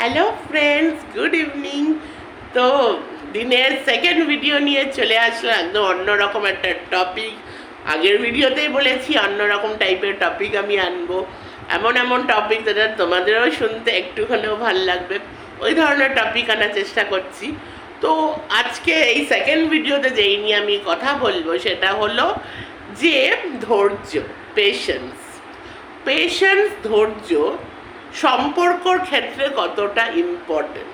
Hello friends good evening তো দিনের second video নিয়ে চলে আসলাম। একদম অন্যরকম একটা টপিক আগের ভিডিওতেই বলেছি অন্যরকম টাইপের টপিক আমি আনব। এমন এমন টপিক যেটা তোমাদেরও শুনতে একটু হলেও ভালো লাগবে। ওই ধরনের টপিক আনার চেষ্টা করছি। তো আজকে এই সেকেন্ড ভিডিওতে যেই নিয়ে আমি কথা বলব, সেটা হলো যে ধৈর্য পেশেন্স পেশেন্স ধৈর্য সম্পর্কর ক্ষেত্রে কতটা ইম্পর্টেন্ট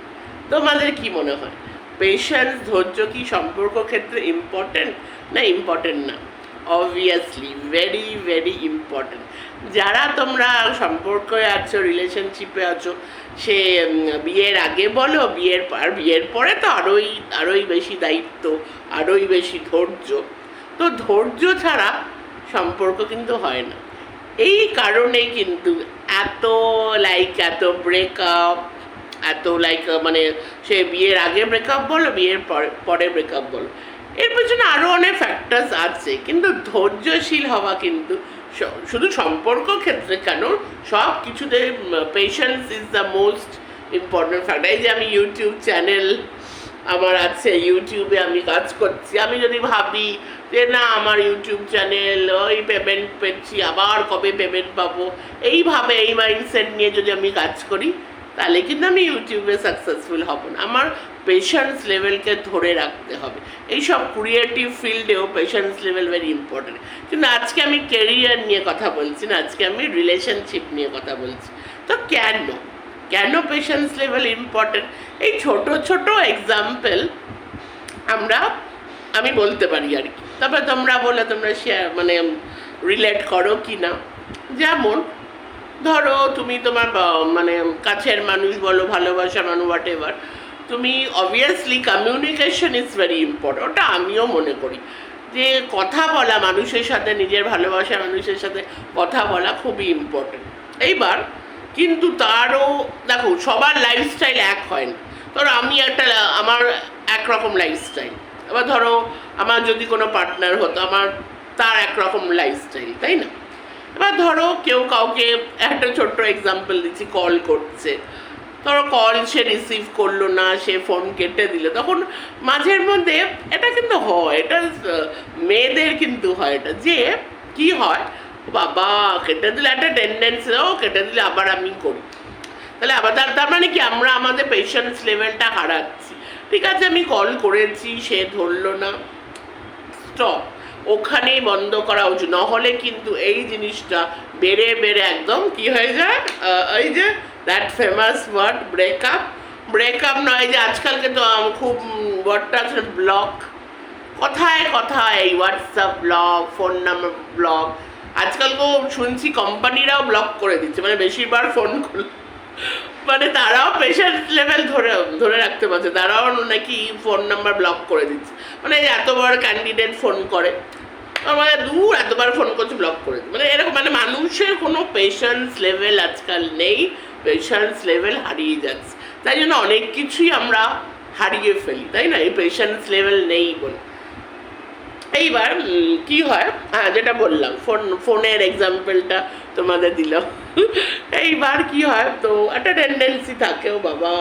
তোমাদের কি মনে হয়? পেশেন্স ধৈর্য কি সম্পর্ক ক্ষেত্রে ইম্পর্টেন্ট না ইম্পর্টেন্ট না? অবভিয়াসলি ভেরি ভেরি ইম্পর্টেন্ট যারা তোমরা সম্পর্কে আছো রিলেশনশিপে আছো, সে বিয়ের আগে বলো, বিয়ের আর বিয়ের পরে তো আরোই আরোই বেশি দায়িত্ব, আরোই বেশি ধৈর্য। তো ধৈর্য ছাড়া সম্পর্ক কিন্তু হয় না। এই কারণেই কিন্তু এত লাইক এত ব্রেকআপ এত লাইক মানে সে বিয়ের আগে ব্রেকআপ বলো, বিয়ের পরে পরে ব্রেকআপ বলো। এর পেছনে আরও অনেক ফ্যাক্টার্স আছে, কিন্তু ধৈর্যশীল হওয়া কিন্তু শুধু সম্পর্ক ক্ষেত্রে কেন সব কিছুতে patience is the most important factor এই যে আমি ইউটিউব চ্যানেল আমার আছে ইউটিউবে আমি কাজ করছি। আমি যদি ভাবি যে না, আমার ইউটিউব চ্যানেল ওই পেমেন্ট পেয়েছি, আবার কবে পেমেন্ট পাবো? এইভাবে, এই মাইন্ডসেট নিয়ে যদি আমি কাজ করি, তাহলে কিন্তু আমি ইউটিউবে সাকসেসফুল হব না। আমার পেশেন্স লেভেলকে ধরে রাখতে হবে। এইসব ক্রিয়েটিভ ফিল্ডেও পেশেন্স লেভেল ভেরি ইম্পর্টেন্ট কিন্তু আজকে আমি কেরিয়ার নিয়ে কথা বলছি না, আজকে আমি রিলেশনশিপ নিয়ে কথা বলছি। তো কেন? কেন পেশেন্স লেভেল ইম্পর্টেন্ট এই ছোট ছোট এক্সাম্পল আমরা, আমি বলতে পারি আর কি। তারপরে তোমরা বলে, তোমরা শেয়ার মানে রিলেট করো কি না। যেমন, ধরো তুমি তোমার মানে কাছের মানুষ বলো, ভালোবাসা মানুষ হোয়াট এভার তুমি obviously communication is very important ওটা আমিও মনে করি। যে কথা বলা মানুষের সাথে, নিজের ভালোবাসা মানুষের সাথে কথা বলা খুবই ইম্পর্টেন্ট এইবার কিন্তু তারও, দেখো, সবার লাইফস্টাইল এক হয় না। ধরো, আমি একটা, আমার একরকম লাইফস্টাইল এবার ধরো, আমার যদি কোনো পার্টনার হতো, আমার তার একরকম লাইফস্টাইল তাই না? এবার ধরো, কেউ কাউকে একটা ছোট্ট এক্সাম্পল দিচ্ছি কল করছে। ধরো কল সে রিসিভ করল না, সে ফোন কেটে দিল। তখন মাঝের মধ্যে এটা কিন্তু হয়, এটা মেয়েদের কিন্তু হয় এটা। যে কি হয় বাবা কেটে দিলে একটা টেন্ডেন্সি ও কেটে দিলে আবার আমি করি। তাহলে আবার তার মানে কি? আমরা আমাদের পেশেন্স লেভেলটা হারাচ্ছি। ঠিক আছে, আমি কল করেছি, সে ধরলো না। স্টপ ওখানেই বন্ধ করা উচিত। নহলে কিন্তু এই জিনিসটা বেড়ে বেড়ে একদম কি হয়ে যায়? এই যে that famous word breakup breakup নয় যে আজকালকে তো খুব ওয়ার্ডটা আছে ব্লক কথায় কথায়, এই WhatsApp block phone number block আজকাল তো শুনছি কোম্পানিরাও ব্লক করে দিচ্ছে মানে বেশিরভাগ ফোন মানে তারাও পেশেন্ট লেভেল ধরে ধরে রাখতে পারছে, তারাও নাকি ফোন নাম্বার ব্লক করে দিচ্ছে। মানে এই এত বড় ক্যান্ডিডেট ফোন করে মানে দূর এতবার ফোন করছে ব্লক করে দিচ্ছে। মানে এরকম মানে মানুষের কোনো পেশেন্স লেভেল আজকাল নেই পেশেন্স লেভেল হারিয়ে যাচ্ছে। তাই জন্য অনেক কিছুই আমরা হারিয়ে ফেলি, তাই না? এই পেশেন্স লেভেল নেই বলে। এইবার কি হয়? হ্যাঁ যেটা বললাম, ফোন, ফোনের এক্সাম্পলটা তোমাদের দিলাম এইবার কি হয়? তো একটা টেন্ডেন্সি থাকে, ও বাবা,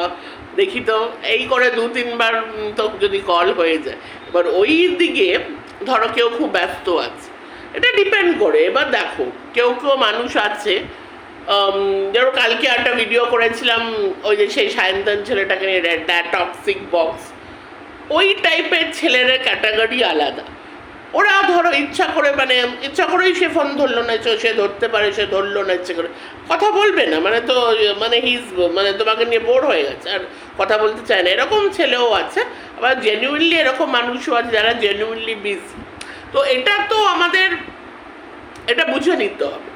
দেখি তো, এই করে দু, তিনবার তো যদি কল হয়ে যায়। এবার ওই দিকে, ধরো কেউ খুব ব্যস্ত আছে। এটা ডিপেন্ড করে, এবার দেখো, কেউ কেউ মানুষ আছে ধরো কালকে একটা ভিডিও করেছিলাম, ওই যে সেই সায়ন্তন ছেলেটাকে নিয়ে টক্সিক বক্স ওই টাইপের ছেলেদের ক্যাটাগরি আলাদা। ওরা ধরো ইচ্ছা করে মানে ইচ্ছা করেই সে ফোন ধরলো না, সে ধরতে পারে, সে ধরলো না ইচ্ছে করে। কথা বলবে না মানে তো মানে হিজ মানে তোমাকে নিয়ে বোর হয়ে গেছে, আর কথা বলতে চায় না। এরকম ছেলেও আছে, আবার জেনুইনলি এরকম মানুষও আছে যারা জেনুইনলি বিজি তো এটা তো আমাদের, এটা বুঝে নিতে হবে।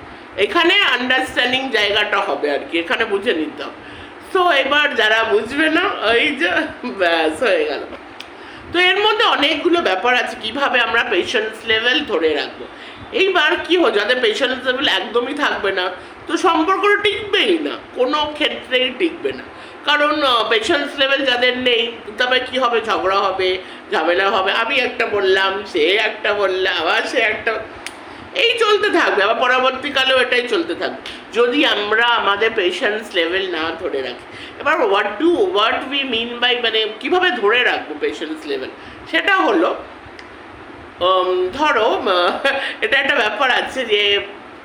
এখানে আন্ডারস্ট্যান্ডিং জায়গাটা হবে আর কি, এখানে বুঝে নিতে হবে। তো এবার যারা বুঝবে না ওই যে, ব্যাস হয়ে গেল। তো এর মধ্যে অনেকগুলো ব্যাপার আছে, কীভাবে আমরা পেশেন্স লেভেল ধরে রাখব। এইবার কি হয় যাদের পেশেন্স লেভেল একদমই থাকবে না, তো সম্পর্কটা টিকবেই না, কোনো ক্ষেত্রেই টিকবে না। কারণ পেশেন্স লেভেল যাদের নেই, তবে কি হবে? ঝগড়া হবে, ঝামেলা হবে। আমি একটা বললাম, সে একটা বললে আবার সে একটা, এই চলতে থাকবে। আবার পরবর্তীকালেও এটাই চলতে থাকবে। যদি আমরা আমাদের পেশেন্স লেভেল না ধরে রাখি, এবার what do what we mean by মানে কীভাবে ধরে রাখব পেশেন্স লেভেল সেটা হলো ধরো এটা একটা ব্যাপার আছে যে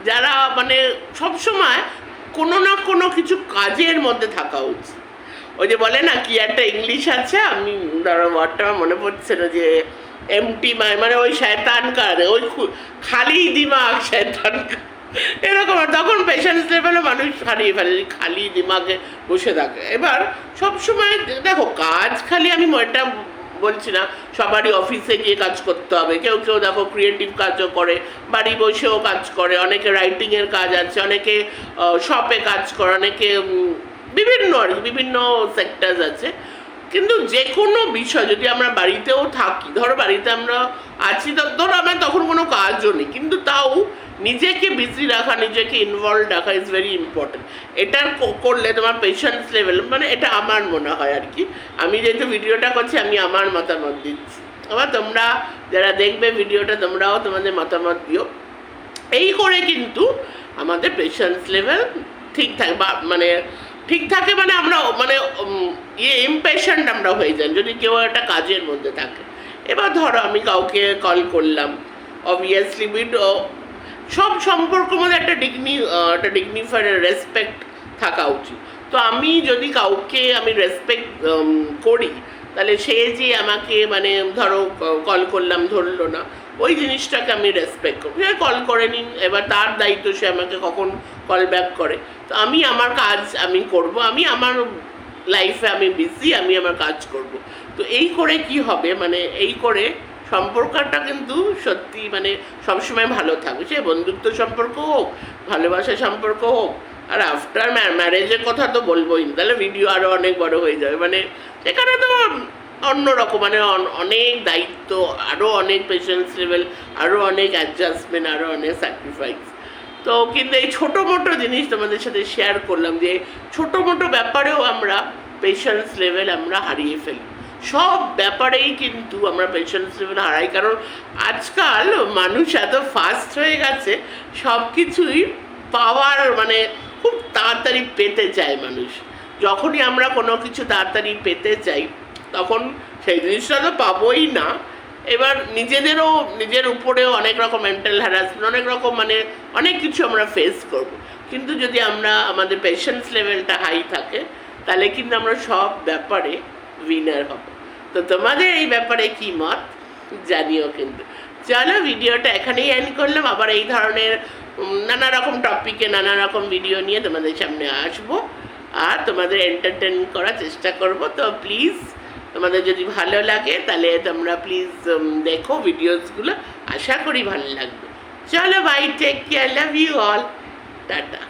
যারা মানে সবসময় কোনো না কোনো কিছু কাজের মধ্যে থাকা উচিত ওই যে বলে না, কি একটা ইংলিশ আছে, আমি, ধরো ওয়ার্ডটা মনে পড়ছে না যে এমটি মানে ওই শয়তান কার ওই খালি দিমাগ শয়তান কার। এরকম আর তখন পেশেন্স লেভেলে মানুষ হারিয়ে ফেলে, খালি দিমাগে বসে থাকে। এবার সবসময় দেখো, কাজ খালি আমি এটা বলছি না, সবারই অফিসে গিয়ে কাজ করতে হবে। কেউ কেউ দেখো ক্রিয়েটিভ কাজও করে, বাড়ি বসেও কাজ করে, অনেকে রাইটিংয়ের কাজ আছে, অনেকে শপে কাজ করে, অনেকে বিভিন্ন আর বিভিন্ন সেক্টরস আছে। কিন্তু যে কোনো বিষয়, যদি আমরা বাড়িতেও থাকি, ধরো বাড়িতে আমরা আছি ধরো আমার তখন কোনো কাজও নেই, কিন্তু তাও নিজেকে বিজি রাখা, নিজেকে ইনভলভ রাখা ইজ ভেরি ইম্পর্টেন্ট এটা করলে তোমার পেশেন্স লেভেল মানে এটা আমার মনে হয় আর কি। আমি যেহেতু ভিডিওটা করছি, আমি আমার মতামত দিচ্ছি। আবার তোমরা যারা দেখবে ভিডিওটা, তোমরাও তোমাদের মতামত দিও। এই করে কিন্তু আমাদের পেশেন্স লেভেল ঠিক থাকে বা মানে ঠিক থাকে মানে আমরা মানে ইয়ে ইমপেশেন্ট আমরা হয়ে যাই, যদি কেউ একটা কাজের মধ্যে থাকে। এবার ধরো আমি কাউকে কল করলাম। অবভিয়াসলি উইড সব সম্পর্ক মধ্যে একটা ডিগনি একটা ডিগনিফাইড রেসপেক্ট থাকা উচিত। তো আমি যদি কাউকে আমি রেসপেক্ট করি, তাহলে সে যে আমাকে মানে ধরো কল করলাম, ধরলো না, ওই জিনিসটাকে আমি রেসপেক্ট করব। সে কল করে নিন এবার তার দায়িত্ব সে আমাকে কখন কল ব্যাক করে। তো আমি আমার কাজ আমি করব, আমি আমার লাইফে আমি বিজি আমি আমার কাজ করব। তো এই করে কি হবে? মানে এই করে সম্পর্কটা কিন্তু সত্যি মানে সবসময় ভালো থাকবে সে বন্ধুত্ব সম্পর্ক হোক, ভালোবাসা সম্পর্ক হোক, আর আফটার ম্যারেজের কথা তো বলবোই তাহলে ভিডিও আরও অনেক বড় হয়ে যাবে। মানে এখানে তো অন্যরকম মানে অন- অনেক দায়িত্ব আরও অনেক পেশেন্স লেভেল আরও অনেক অ্যাডজাস্টমেন্ট আরও অনেক স্যাক্রিফাইস তো কিন্তু এই ছোটো মোটো জিনিস তোমাদের সাথে শেয়ার করলাম যে ছোটো মোটো ব্যাপারেও আমরা পেশেন্স লেভেল আমরা হারিয়ে ফেলি। সব ব্যাপারেই কিন্তু আমরা পেশেন্স লেভেল হারাই। কারণ আজকাল মানুষ এত ফাস্ট হয়ে গেছে সব কিছুই পাওয়ার মানে খুব তাড়াতাড়ি পেতে চায় মানুষ। যখনই আমরা কোনো কিছু তাড়াতাড়ি পেতে চাই, তখন সেই জিনিসটা তো পাবোই না। এবার নিজেদেরও, নিজের উপরেও অনেক রকম মেন্টাল হ্যারাসমেন্ট অনেক রকম মানে অনেক কিছু আমরা ফেস করব। কিন্তু যদি আমরা আমাদের পেশেন্স লেভেলটা হাই থাকে, তাহলে কিন্তু আমরা সব ব্যাপারে উইনার হব। তো তোমাদের এই ব্যাপারে কি মত? জানিও কিন্তু। চলো, ভিডিওটা এখানেই এন্ড করলাম। আবার এই ধরনের নানা রকম টপিকে নানা রকম ভিডিও নিয়ে তোমাদের সামনে আসব। আর তোমাদের এন্টারটেন করার চেষ্টা করব। তো প্লিজ তোমাদের যদি ভালো লাগে, তাহলে তোমরা প্লিজ দেখো ভিডিওসগুলো আশা করি ভালো লাগবে। চলো bye take care love you all tata.